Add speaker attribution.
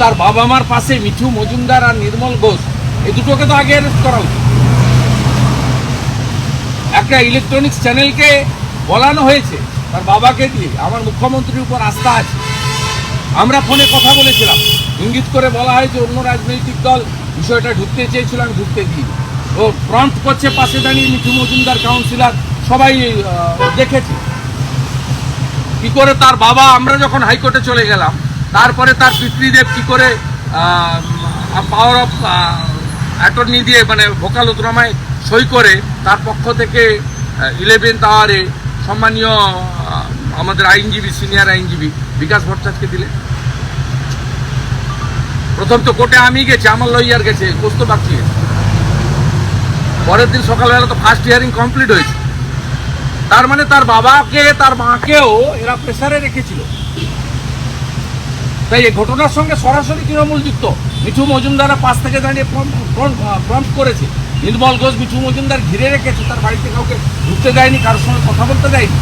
Speaker 1: তার বাবা মার পাশে মিঠু মজুমদার আর নির্মল ঘোষ। এই দুটোকে তো আগে অ্যারেস্ট করা উচিত। একটা ইলেকট্রনিক্স চ্যানেলকে বলানো হয়েছে, তার বাবাকে দিয়ে। আমার মুখ্যমন্ত্রীর উপর আস্থা আছে। আমরা ফোনে কথা বলেছিলাম। ইঙ্গিত করে বলা হয় যে অন্য রাজনৈতিক দল বিষয়টা ঢুকতে চেয়েছিল, আমি ঢুকতে দিই ও ফ্রন্ট করছে, পাশে দাঁড়িয়ে মিঠু মজুমদার কাউন্সিলর সবাই দেখেছে। কি করে তার বাবা, আমরা যখন হাইকোর্টে চলে গেলাম তারপরে তার পিতৃদেব কি করে পাওয়ার অফ অ্যাটর্নি দিয়ে মানে ভোকালতনামায় সই করে, তার পক্ষ থেকে ইলেভেন্থ আওয়ারে সম্মানীয় আমাদের আইনজীবী সিনিয়র আইনজীবী বিকাশ ভট্টাচার্যকে দিলে প্রথম তো কোর্টে আমি গেছি, আমার লইয়ার গেছে কোস্ত বাকি পরের দিন সকালবেলা তো ফার্স্ট হিয়ারিং কমপ্লিট হয়েছে। তার মানে তার বাবাকে, তার মাকেও এরা প্রেসারে রেখেছিল। তাই এই ঘটনার সঙ্গে সরাসরি তৃণমূল যুক্ত। মিঠু মজুমদারা পাশ থেকে দাঁড়িয়ে প্রম্প করেছে। নির্মল ঘোষ মিঠু মজুমদার ঘিরে রেখেছে, তার বাড়িতে কাউকে ঢুকতে দেয়নি, কারোর সঙ্গে কথা বলতে দেয়নি।